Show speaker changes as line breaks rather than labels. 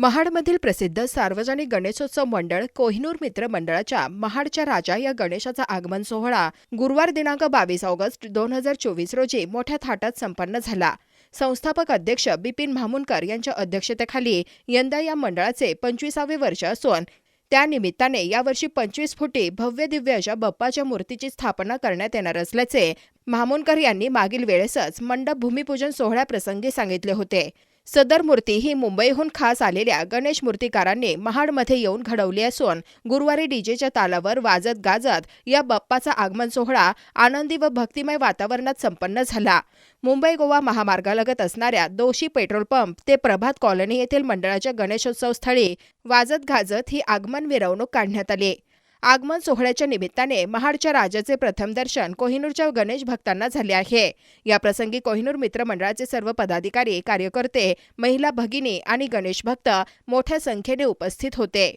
महाडमधील प्रसिद्ध सार्वजनिक गणेशोत्सव मंडळ कोहिनूर मित्र मंडळाच्या महाडच्या राजा या गणेशाचा आगमन सोहळा गुरुवार दिनांक बावीस ऑगस्ट दोन हजार चोवीस रोजी मोठ्या थाटात संपन्न झाला. संस्थापक अध्यक्ष बिपिन भामुनकर यांच्या अध्यक्षतेखाली यंदा या मंडळाचे पंचवीसावे वर्ष असून त्यानिमित्ताने यावर्षी पंचवीस फुटी भव्य दिव्य अशा बाप्पाच्या मूर्तीची स्थापना करण्यात येणार असल्याचे महामुनकर यांनी मागील वेळेसच मंडप भूमिपूजन सोहळ्याप्रसंगी सांगितले होते. सदर मूर्ती ही मुंबईहून खास आलेल्या गणेश मूर्तिकारांनी महाडमध्ये येऊन घडवली असून गुरुवारी डीजेच्या तालावर वाजत गाजत या बाप्पाचा आगमन सोहळा आनंदी व भक्तिमय वातावरणात संपन्न झाला. मुंबई गोवा महामार्गालगत असणाऱ्या दोषी पेट्रोल पंप ते प्रभात कॉलनी येथील मंडळाच्या गणेशोत्सव स्थळी वाजत गाजत ही आगमन मिरवणूक काढण्यात आली. आगमन सोहळ्याच्या निमित्ताने महाडच्या राजाचे प्रथम दर्शन कोहिनूरच्या गणेश भक्तांना झाले आहे. याप्रसंगी कोहिनूर मित्रमंडळाचे सर्व पदाधिकारी कार्यकर्ते महिला भगिनी आणि गणेश भक्त मोठ्या संख्येने उपस्थित होते.